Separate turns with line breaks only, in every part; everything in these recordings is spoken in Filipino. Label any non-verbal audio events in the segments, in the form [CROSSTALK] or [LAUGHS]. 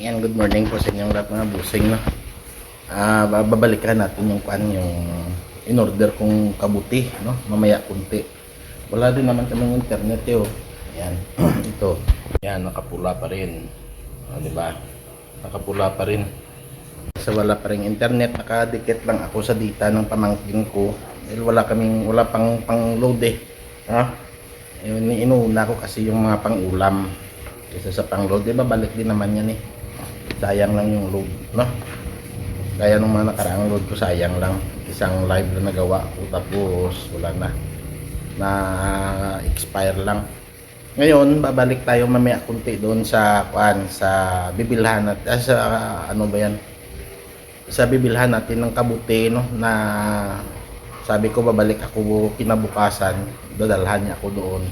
Yan, good morning po sa inyong lahat mga busing. No? Ah, babalikan natin yung kuan yung in-order kong kabuti, no? Mamaya kunti. Wala din naman kami internet eh, oh. Yan. [CLEARS THROAT] Ito. Yan, nakapula pa rin. O, di ba? Nakapula pa rin. Sa wala pa rin internet, nakadikit lang ako sa data ng pamangkin ko. Dahil wala kaming, wala pang pang load eh. Ha? Yun, inuuna ko kasi yung mga pang-ulam. Isa sa pang-load, di ba balik din naman yan eh. Sayang lang yung load, no? Kaya nung mga nakaraang load ko, sayang lang. Isang live na nagawa ko, tapos wala na. Na expire lang. Ngayon, babalik tayo mamaya kunti doon sa kuan sa bibilhan at ah, sa ano ba yan? Sa bibilhan natin ng kabuti no na sabi ko babalik ako kinabukasan, dadalhan niya ako doon.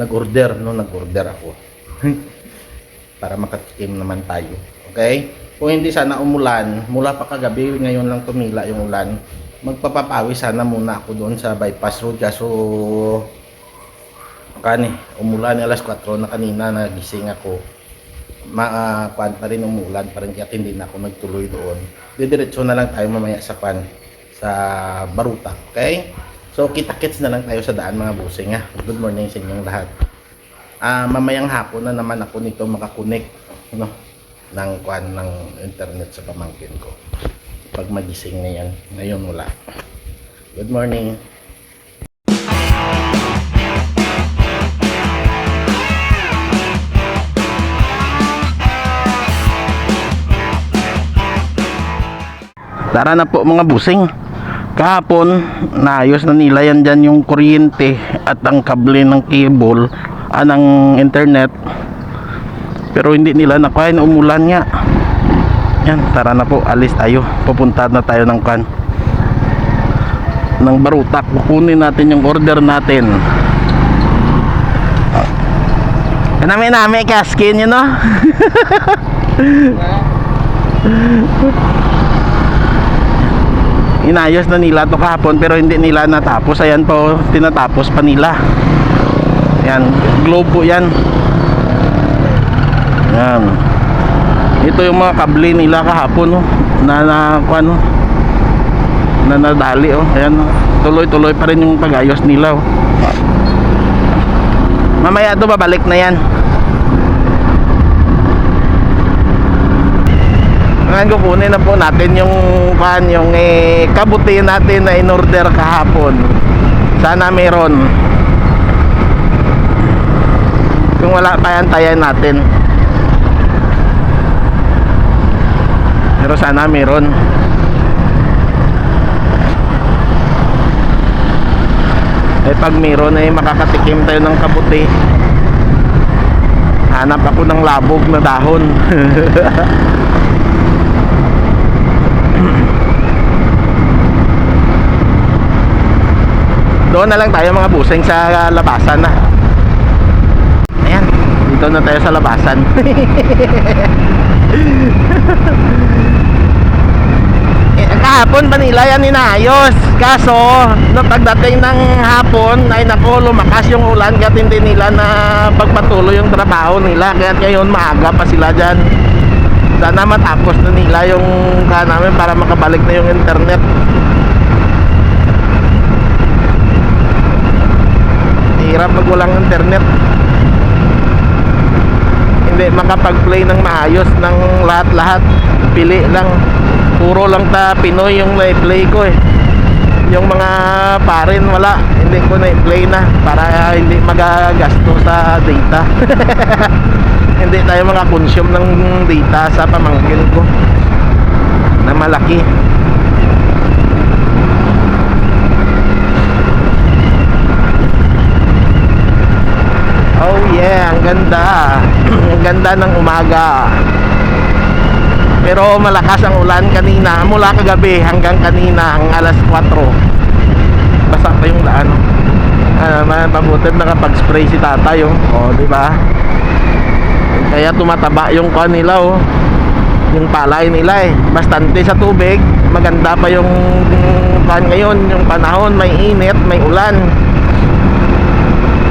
Nag-order no, nag-order ako. [LAUGHS] Para makatikim naman tayo. Okay? Kung hindi sana umulan, mula pa kagabi, ngayon lang tumila yung ulan. Magpapapawi sana muna ako doon sa bypass road. Kaso kani umulan alas 4 na kanina nagising ako. Ma uh, pa rin umulan pa rin kaya hindi na ako nagtuloy doon. Didiretso na lang tayo mamaya sa kwan sa Baruta okay? So kita-kits na lang tayo sa daan mga busing ha good morning sa inyong lahat. Ah mamayang hapon na naman ako nito makakunik no ng kwan ng internet sa pamangkin ko pag magising na yan ngayon wala good morning Tara na po mga busing. Kahapon, naayos na nila yan dyan yung kuryente at ang kable ng cable, ah, ng internet. Pero hindi nila nakuha, umulan nga. Yan, tara na po, alis tayo. Pupunta na tayo ng kan ng barutak. Kukunin natin yung order natin. Kanami nami kaskin yun no? [LAUGHS] inayos na nila to kahapon pero hindi nila natapos ayan po tinatapos pa nila yan globe po yan yan ito yung mga kable nila kahapon oh, na na ano na nadali oh ayan oh. tuloy tuloy pa rin yung pag-ayos nila oh. mamaya to babalik na yan Ngayon kukunin na po natin yung kan yung eh, kabuti natin na in-order kahapon. Sana meron. Kung wala pa yan, tayan natin. Pero sana meron. Eh pag meron eh makakatikim tayo ng kabuti. Hanap ako ng labog na dahon. [LAUGHS] doon na lang tayo mga busing sa labasan na ayan dito na tayo sa labasan [LAUGHS] kahapon pa nila yan inaayos. Kaso no, pagdating ng hapon ay nako lumakas yung ulan kaya hindi nila na pagpatuloy yung trabaho nila. Kaya ngayon maaga pa sila dyan. Sana matapos na nila yung ka namin para makabalik na yung internet. Hirap pag walang internet. Hindi makapag-play ng maayos ng lahat-lahat. Pili lang puro lang ta Pinoy yung na-play ko eh. Yung mga parin wala. Hindi ko na-play na para hindi magagasto sa data. [LAUGHS] Hindi tayo makakonsume ng data sa pamangkin ko. Na malaki. Oh yeah, ang ganda. [CLEARS THROAT] ang ganda ng umaga. Pero malakas ang ulan kanina, mula kagabi hanggang kanina, ang alas 4. Basa pa yung daan. Ah, mabuti nakapag-spray si tatay, oh. Oh, di ba? Kaya tumataba yung kuan nila, oh. Yung palay nila eh. Bastante sa tubig, maganda pa yung kuan ngayon, yung panahon, may init, may ulan.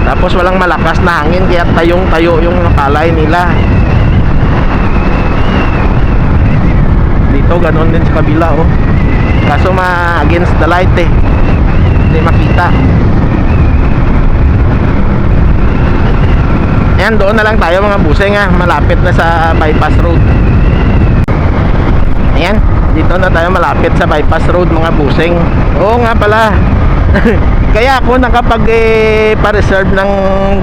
Tapos walang malakas na hangin kaya tayong tayo yung palay nila. Ganon din sa kabila oh. Kaso ma against the light eh. Hindi makita. Ayan, doon na lang tayo mga buseng ha. Malapit na sa bypass road. Ayan, dito na tayo malapit sa bypass road mga buseng. Oo nga pala. [LAUGHS] Kaya ako nakapag eh, pa-reserve ng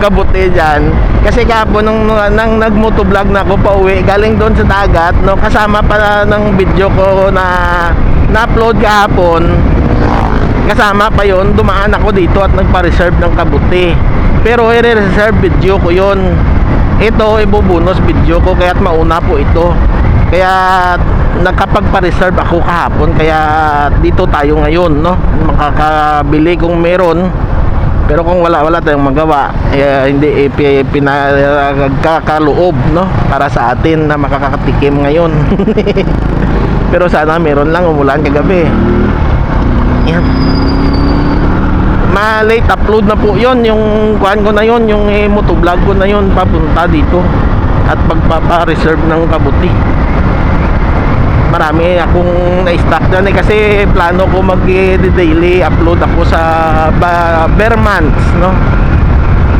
kabuti dyan. Kasi kahapon nung, nang nagmotovlog na ako pa uwi Galing doon sa dagat no, Kasama pa ng video ko na na-upload kahapon. Kasama pa yon Dumaan ako dito at nagpa-reserve ng kabuti. Pero i-reserve video ko yon Ito ibubunos video ko Kaya't mauna po ito kaya nakapagpa-reserve ako kahapon kaya dito tayo ngayon no? Makakabili kung meron. Pero kung wala wala tayong magawa eh, hindi eh, pinagkakaloob no? Para sa atin na makakatikim ngayon. [LAUGHS] Pero sana meron lang umulan kagabi. Yan. Ma-late upload na po yon yung kuhan ko na yon yung eh, motovlog ko na yon papunta dito. At pagpapa-reserve ng kabuti marami akong na-stock dyan eh kasi plano ko mag daily upload ako sa ba, bare months no?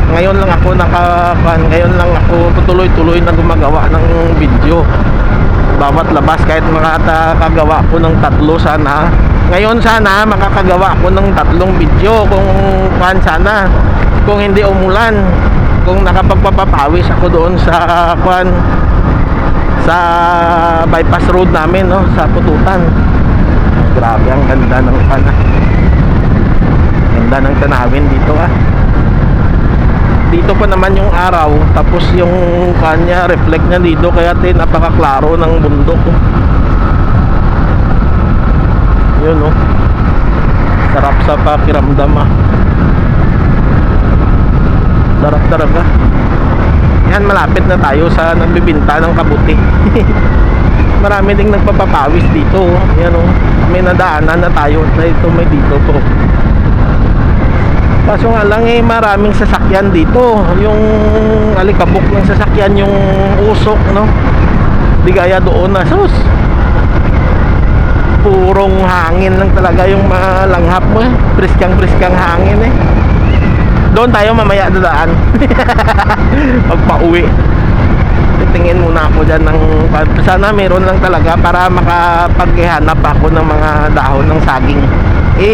Ngayon lang ako naka ngayon lang ako tuloy-tuloy na gumagawa ng video. Bawat labas kahit makakagawa ko ng tatlo sana. Ngayon sana makakagawa ako ng tatlong video kung kan sana. Kung hindi umulan kung nakapagpapawis ako doon sa kwan sa bypass road namin no? Sa pututan. Grabe ang ganda ng pana. Ganda ng tanawin dito ah. Dito pa naman yung araw tapos yung kanya reflect niya dito kaya tin napakaklaro ng bundok. Yun oh. Sarap sa pakiramdam ah. Sarap talaga yan malapit na tayo sa nagbibinta ng kabuti. [LAUGHS] Marami ding nagpapapawis dito oh. yan oh. May nadaanan na tayo ito may dito po kaso nga lang eh maraming sasakyan dito. Yung alikabok ng sasakyan yung usok no? Di gaya doon na sus. Purong hangin lang talaga yung malanghap mo eh. Priskang priskang hangin eh doon tayo mamaya dadaan. [LAUGHS] Pag pauwi titingin muna ako dyan ng sana meron lang talaga para makapaghanap ako ng mga dahon ng saging. I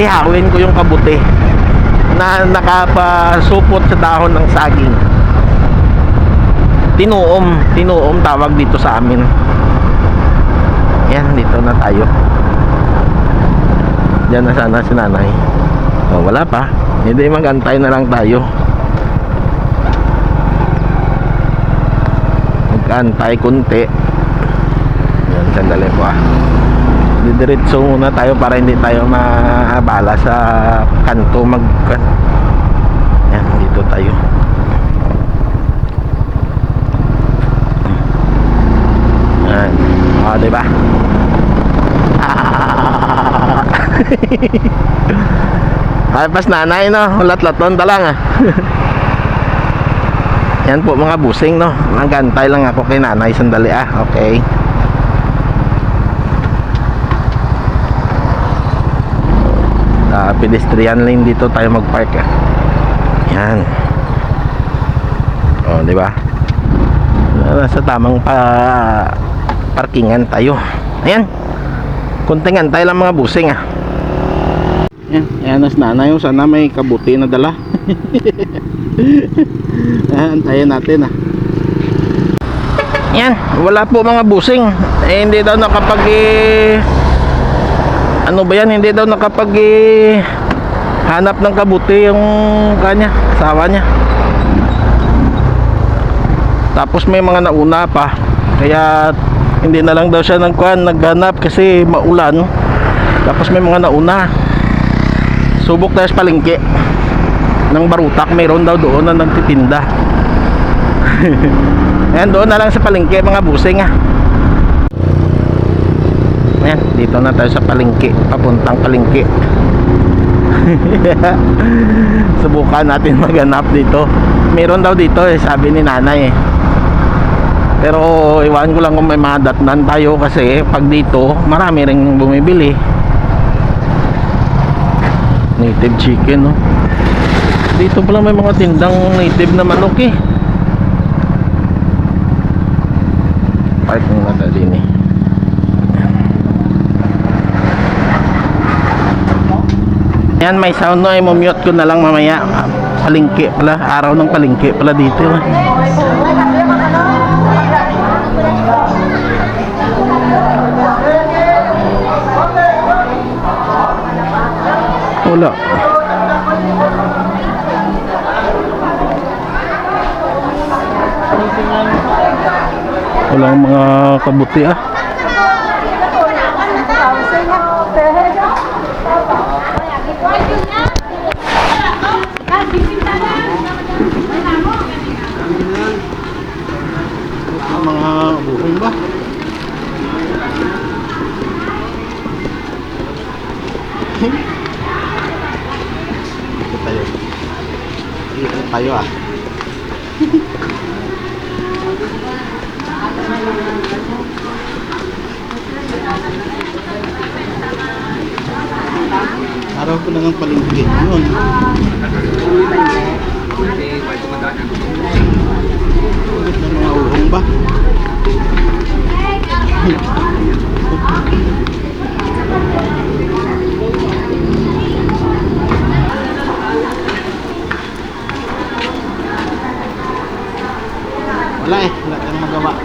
ihawin ko yung kabuti na nakapasupot sa dahon ng saging. Tinuom tinuom tawag dito sa amin. Yan dito na tayo. Dyan na sana si nanay. Oh, wala pa hindi magantay na lang tayo. Magantay kunti. Yan sandali po ah. Didiretso muna tayo para hindi tayo maabala sa kanto mag yan dito tayo. Yan. O oh, diba ah. [LAUGHS] Ay, pas nanay no, lat-laton ta lang [LAUGHS] ah. Yan po mga busing no. Nagantay lang ako kay nanay sandali ah. Okay. Uh, pedestrian lane dito tayo mag-park ah. Yan. Oh, di ba? Nasa tamang pa parkingan tayo. Ayan. Kunting antay lang mga busing ah. Yan, yan nas nanay yung sana may kabuti na dala. [LAUGHS] Ayan, antayin natin ah. Yan, wala po mga busing. Eh, hindi daw nakapag eh, ano ba yan, hindi daw nakapag eh, hanap ng kabuti yung kanya, asawa niya. Tapos may mga nauna pa. Kaya hindi na lang daw siya nagkuhan, naghanap kasi maulan. Tapos may mga nauna subok tayo sa palengke. Ng barutak mayroon daw doon na nagtitinda. [LAUGHS] Ayan doon na lang sa palengke mga busing ah. Ayan dito na tayo sa palengke papuntang palengke. [LAUGHS] Subukan natin maghanap dito. Mayroon daw dito eh sabi ni nanay eh. Pero iwan ko lang kung may madatnan tayo kasi pag dito marami ring bumibili. Native chicken no. Dito pala may mga tindang native na manok eh. Park muna tayo din eh. Yan may sound no, i-mute ko na lang mamaya. Palingki pala, araw ng palingki pala dito. eh. Wala. Walang mga kabuti ah. Mga burong ba? Dito tayo. Tayo ah. Araw ko lang ang palingki. Yun. Ulit na mga uhong ba? Wala eh, wala tayong magawa. [LAUGHS]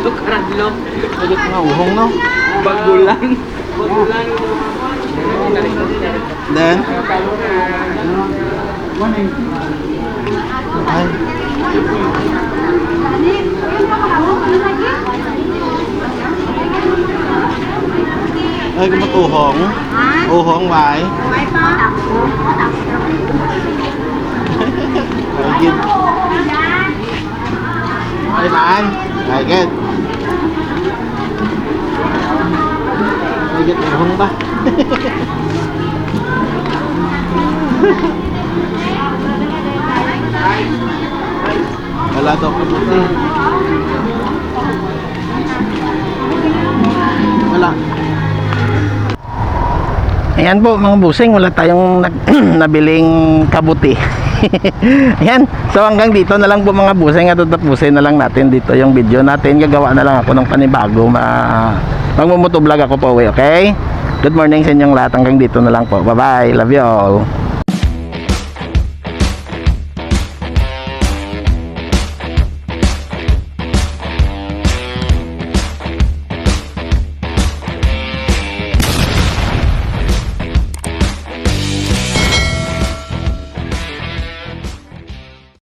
Look
around, look. Ulit uhong, no?
Bagulan. Bagulan.
Then? 180. เอ้ยก็มาตูหงตูหงไว้ไปกินไปร้านไปแกไปกินตูหงปะ Wala daw kapatid. Ayan po mga busing, wala tayong [CLEARS THROAT] nabiling kabuti. [LAUGHS] Ayan, so hanggang dito na lang po mga busing at tatapusin na lang natin dito yung video natin. Gagawa na lang ako ng panibago. Ma magmumotovlog ako po, okay? Good morning sa inyong lahat. Hanggang dito na lang po. Bye-bye. Love you all.